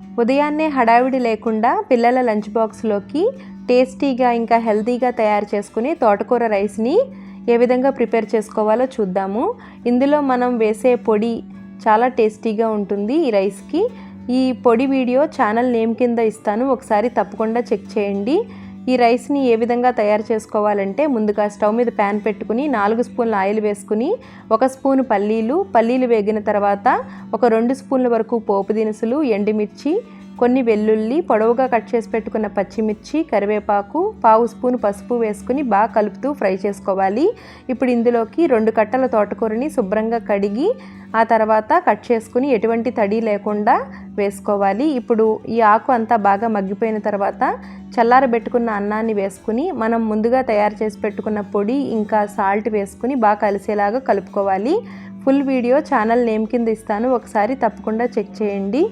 ఉదయాన్నే హడావిడి లేకుండా పిల్లల లంచ్ బాక్స్లోకి టేస్టీగా ఇంకా హెల్తీగా తయారు చేసుకుని తోటకూర రైస్ని ఏ విధంగా ప్రిపేర్ చేసుకోవాలో చూద్దాము. ఇందులో మనం వేసే పొడి చాలా టేస్టీగా ఉంటుంది ఈ రైస్కి. ఈ పొడి వీడియో ఛానల్ నేమ్ కింద ఇస్తాను. ఒకసారి తప్పకుండా చెక్ చేయండి. ఈ రైస్ని ఏ విధంగా తయారు చేసుకోవాలంటే ముందుగా స్టవ్ మీద ప్యాన్ పెట్టుకుని నాలుగు స్పూన్ల ఆయిల్ వేసుకుని ఒక స్పూన్ పల్లీలు పల్లీలు వేగిన తర్వాత ఒక రెండు స్పూన్ల వరకు పోపు దినుసులు ఎండుమిర్చి కొన్ని వెల్లుల్లి పొడవుగా కట్ చేసి పెట్టుకున్న పచ్చిమిర్చి కరివేపాకు పావు స్పూన్ పసుపు వేసుకుని బాగా కలుపుతూ ఫ్రై చేసుకోవాలి. ఇప్పుడు ఇందులోకి రెండు కట్టల తోటకూరని శుభ్రంగా కడిగి ఆ తర్వాత కట్ చేసుకుని ఎటువంటి తడి లేకుండా వేసుకోవాలి. ఇప్పుడు ఈ ఆకు అంతా బాగా మగ్గిపోయిన తర్వాత చల్లారబెట్టుకున్న అన్నాన్ని వేసుకుని మనం ముందుగా తయారు చేసి పెట్టుకున్న పొడి ఇంకా సాల్ట్ వేసుకుని బాగా కలిసేలాగా కలుపుకోవాలి. ఫుల్ వీడియో ఛానల్ నేమ్ కింద ఇస్తాను. ఒకసారి తప్పకుండా చెక్ చేయండి.